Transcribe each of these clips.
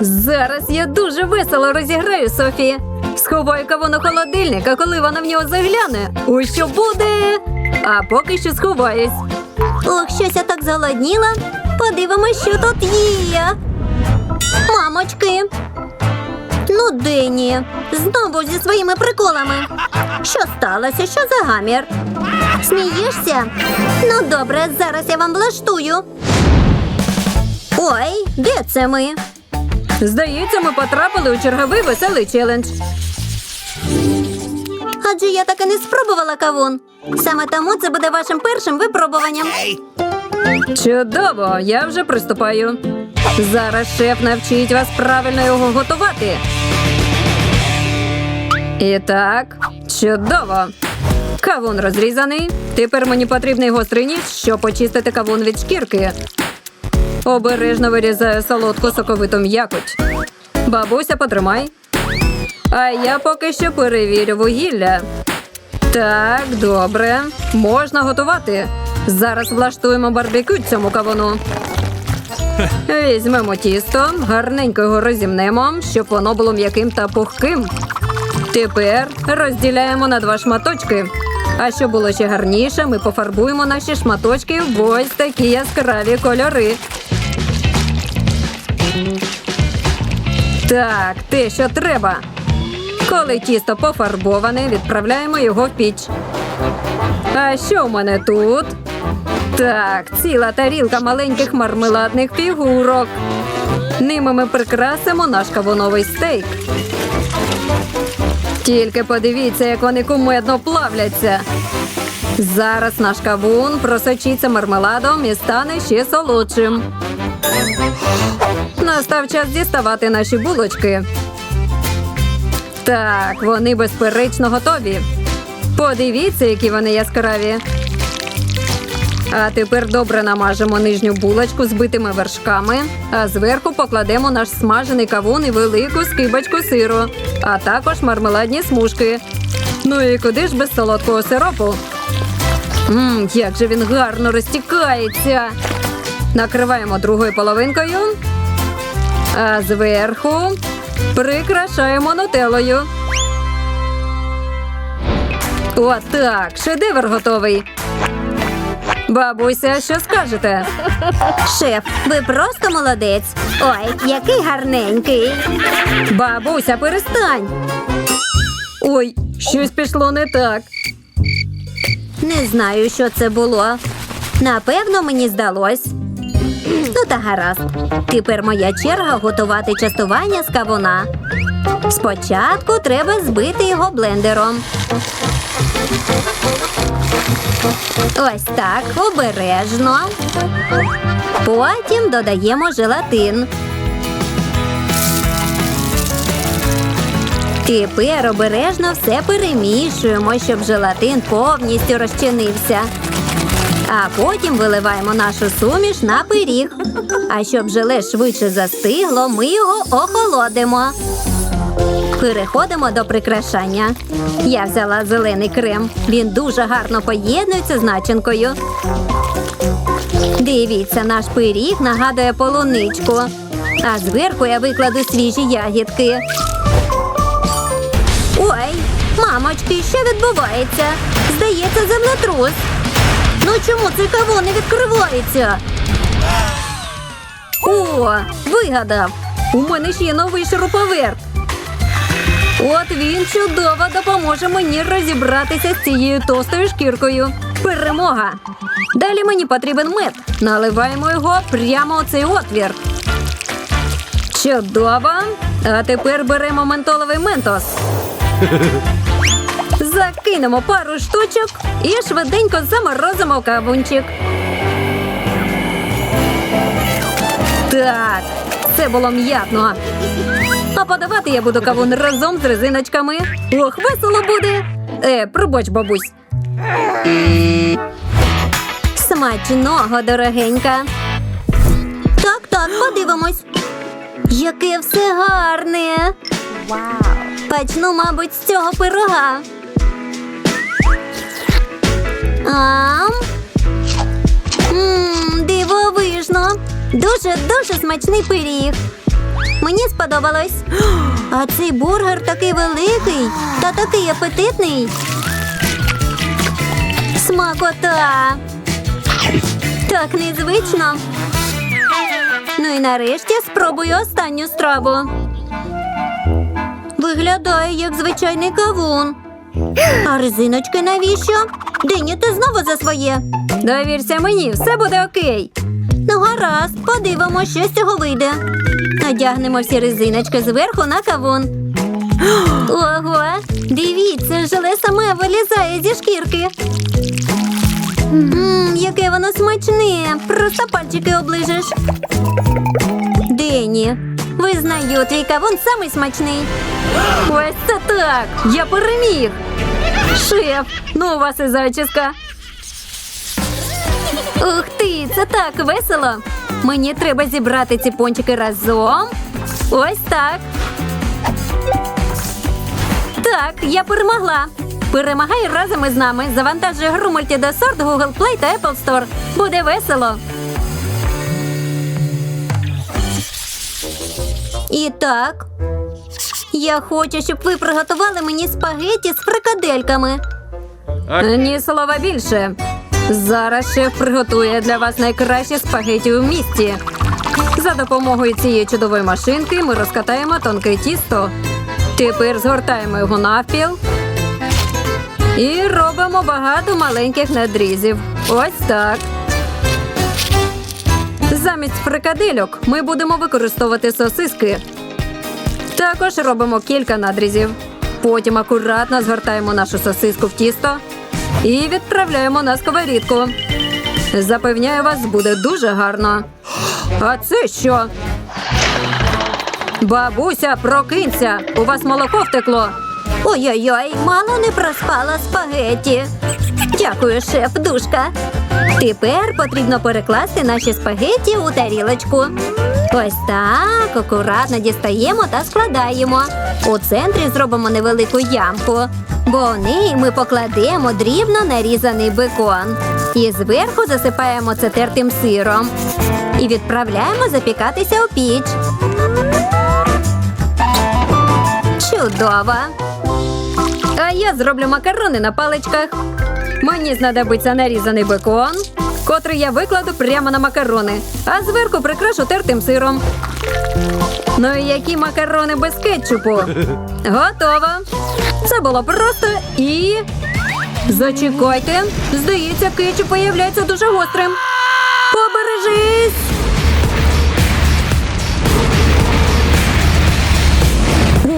Зараз я дуже весело розіграю Софі. Сховаю кавун у холодильник, а коли вона в нього загляне, ось що буде. А поки що сховаюсь. Ох, щось я так зголодніла. Подивимось, що тут є. Мамочки. Ну, Дені, знову зі своїми приколами. Що сталося? Що за гамір? Смієшся? Ну, добре, зараз я вам влаштую. Ой, де це ми? Здається, ми потрапили у черговий веселий челендж. Адже я так і не спробувала кавун. Саме тому це буде вашим першим випробуванням. Чудово, я вже приступаю. Зараз шеф навчить вас правильно його готувати. І так, чудово. Кавун розрізаний. Тепер мені потрібний гострий ніж, щоб почистити кавун від шкірки. Обережно вирізаю солодку соковиту м'якоть. Бабуся, потримай. А я поки що перевірю вугілля. Так, добре. Можна готувати. Зараз влаштуємо барбекю цьому кавуну. Візьмемо тісто, гарненько його розімнемо, щоб воно було м'яким та пухким. Тепер розділяємо на два шматочки. А щоб було ще гарніше, ми пофарбуємо наші шматочки в ось такі яскраві кольори. Так, те, що треба. Коли тісто пофарбоване, відправляємо його в піч. А що у мене тут? Так, ціла тарілка маленьких мармеладних фігурок. Ними ми прикрасимо наш кавуновий стейк. Тільки подивіться, як вони кумедно плавляться. Зараз наш кавун просочиться мармеладом і стане ще солодшим. Настав час діставати наші булочки. Так, вони безперечно готові. Подивіться, які вони яскраві. А тепер добре намажемо нижню булочку з битими вершками, а зверху покладемо наш смажений кавун і велику скибочку сиру, а також мармеладні смужки. Ну і куди ж без солодкого сиропу? Мм, як же він гарно розтікається. Накриваємо другою половинкою, а зверху прикрашаємо нутеллою. Отак, шедевр готовий. Бабуся, що скажете? Шеф, ви просто молодець. Ой, який гарненький. Бабуся, перестань. Ой, щось пішло не так. Не знаю, що це було. Напевно, мені здалось. Ну та гаразд. Тепер моя черга готувати частування з кавуна. Спочатку треба збити його блендером. Ось так, обережно. Потім додаємо желатин. Тепер обережно все перемішуємо, щоб желатин повністю розчинився. А потім виливаємо нашу суміш на пиріг. А щоб желе швидше застигло, ми його охолодимо. Переходимо до прикрашання. Я взяла зелений крем. Він дуже гарно поєднується з начинкою. Дивіться, наш пиріг нагадує полуничку. А зверху я викладу свіжі ягідки. Ой, мамочки, що відбувається? Здається, землетрус. Ну чому цей кавун не відкривається? О, вигадав! У мене ще є новий шуруповерт. От він чудово допоможе мені розібратися з цією товстою шкіркою. Перемога! Далі мені потрібен мед. Наливаємо його прямо у цей отвір. Чудово! А тепер беремо ментоловий ментос. Закинемо пару штучок і швиденько заморозимо кавунчик. Так, це було м'ятно. А подавати я буду кавун разом з резиночками. Ох, весело буде. Е, пробач, бабусь. Смачного, дорогенька. Так, так, подивимось. Яке все гарне. Вау. Почну, мабуть, з цього пирога. Дивовижно. Дуже дуже смачний пиріг. Мені сподобалось. А цей бургер такий великий та такий апетитний. Смакота. Так незвично. Ну і нарешті спробую останню страву. Виглядає як звичайний кавун. А резиночки навіщо? Дені, ти знову за своє. Довірся мені, все буде окей. Ну, гаразд, подивимося, що з цього вийде. Надягнемо всі резиночки зверху на кавун. Ого, дивіться, желе саме вилізає зі шкірки. Мм, яке воно смачне. Просто пальчики оближеш. Дені, визнаю, твій кавун самий смачний. Ось це так! Я переміг! Шеф, ну у вас і зачіска. Ух ти, це так весело. Мені треба зібрати ці пончики разом. Ось так. Так, я перемогла. Перемагай разом із нами. Завантажуй гру мультидосорт Google Play та Apple Store. Буде весело. І так. Я хочу, щоб ви приготували мені спагеті з фрикадельками. Ні слова більше. Зараз шеф приготує для вас найкращі спагеті у місті. За допомогою цієї чудової машинки ми розкатаємо тонке тісто. Тепер згортаємо його навпіл і робимо багато маленьких надрізів. Ось так. Замість фрикадельок ми будемо використовувати сосиски. Також робимо кілька надрізів. Потім акуратно згортаємо нашу сосиску в тісто і відправляємо на сковорідку. Запевняю вас, буде дуже гарно. А це що? Бабуся, прокинься! У вас молоко втекло. Ой-ой-ой, мало не проспала спагеті. Дякую, шеф, душка. Тепер потрібно перекласти наші спагеті у тарілочку. Ось так, акуратно дістаємо та складаємо. У центрі зробимо невелику ямку, бо у неї ми покладемо дрібно нарізаний бекон. І зверху засипаємо це тертим сиром. І відправляємо запікатися у піч. Чудово! А я зроблю макарони на паличках. Мені знадобиться нарізаний бекон, котрий я викладу прямо на макарони, а зверху прикрашу тертим сиром. Ну і які макарони без кетчупу? Готово. Це було просто і. Зачекайте. Здається, кетчуп виявляється дуже гострим. Побережись!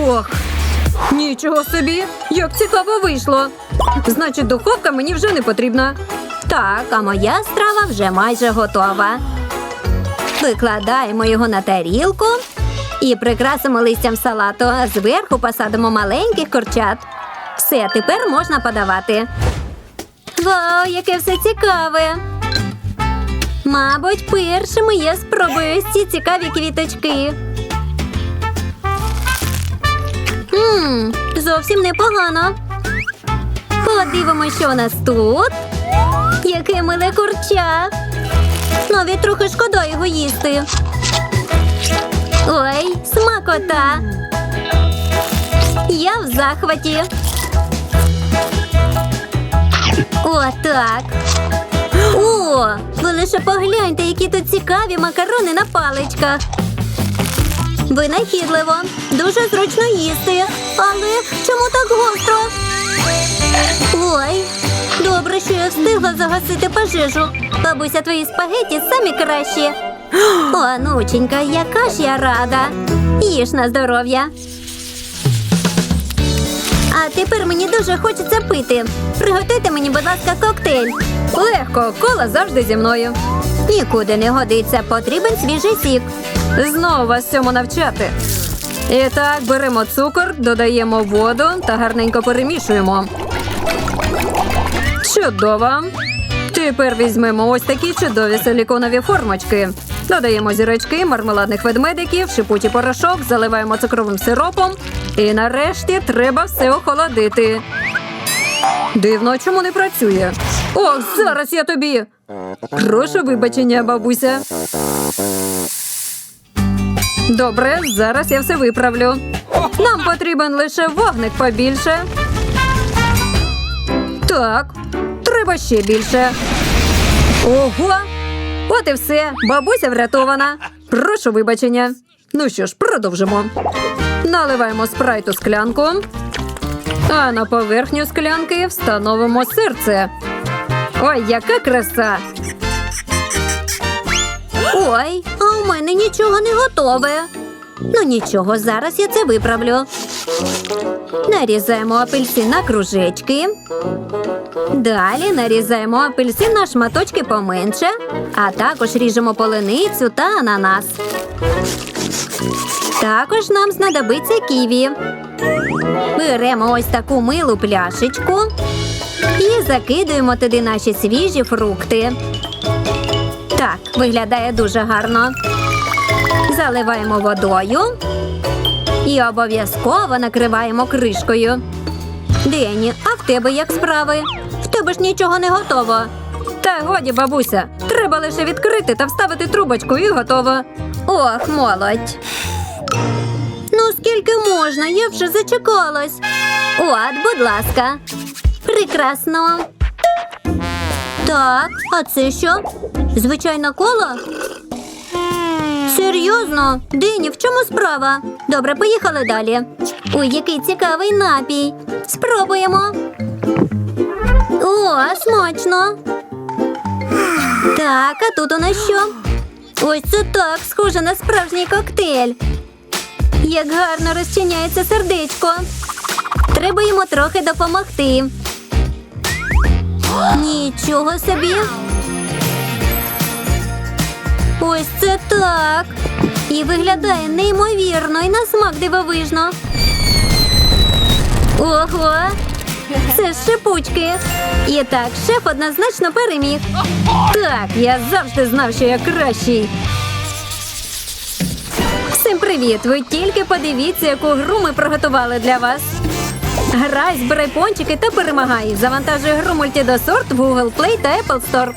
Ох, нічого собі! Як цікаво вийшло. Значить, духовка мені вже не потрібна. Так, а моя страва вже майже готова. Викладаємо його на тарілку і прикрасимо листям салату, зверху посадимо маленьких курчат. Все, тепер можна подавати. Вау, яке все цікаве! Мабуть, першими я спробую ці цікаві квіточки. Ммм, зовсім непогано. Подивимося, що у нас тут. Яке миле курча. Навіть трохи шкода його їсти. Ой, смакота. Я в захваті. Отак. О, ви лише погляньте, які тут цікаві макарони на паличках. Винахідливо, дуже зручно їсти. Але чому так гостро? Ой, добре, що я встигла загасити пожежу. Бабуся, твої спагеті самі кращі. О, онученька, яка ж я рада. Їж на здоров'я. А тепер мені дуже хочеться пити. Приготуйте мені, будь ласка, коктейль. Легко, кола завжди зі мною. Нікуди не годиться, потрібен свіжий сік. Знову вас цьому навчати. І так, беремо цукор, додаємо воду та гарненько перемішуємо. Чудово. Тепер візьмемо ось такі чудові силіконові формочки. Додаємо зірочки, мармеладних ведмедиків, шипуті порошок, заливаємо цукровим сиропом. І нарешті треба все охолодити. Дивно, чому не працює. Ох, зараз я тобі. Прошу вибачення, бабуся. Добре, зараз я все виправлю. Нам потрібен лише вогник побільше. Так, треба ще більше. Ого! От і все. Бабуся врятована. Прошу вибачення. Ну що ж, продовжимо. Наливаємо спрайт у склянку. А на поверхню склянки встановимо серце. Ой, яка краса! Ой, а у мене нічого не готове. Ну нічого, зараз я це виправлю. Нарізаємо апельсин на кружечки. Далі нарізаємо апельсин на шматочки поменше, а також ріжемо полиницю та ананас. Також нам знадобиться ківі. Беремо ось таку милу пляшечку і закидуємо туди наші свіжі фрукти. Так, виглядає дуже гарно. Заливаємо водою і обов'язково накриваємо кришкою. Дені, а в тебе як справи? В тебе ж нічого не готово. Та годі, бабуся, треба лише відкрити та вставити трубочку і готово. Ох, молодь. Ну, скільки можна? Я вже зачекалась. От, будь ласка. Прекрасно. Так, а це що? Звичайна кола? Серйозно? Дині, в чому справа? Добре, поїхали далі. Ой, який цікавий напій. Спробуємо. О, смачно. Так, а тут у нас що? Ось це так, схоже на справжній коктейль. Як гарно розчиняється сердечко. Треба йому трохи допомогти. Нічого собі. Ось це так. І виглядає неймовірно і на смак дивовижно. Ого! Це ж шипучки. І так, шеф однозначно переміг. Так, я завжди знав, що я кращий. Всім привіт! Ви тільки подивіться, яку гру ми приготували для вас. Грай, збирай пончики та перемагай. Завантажуй гру Multidosort в Google Play та Apple Store.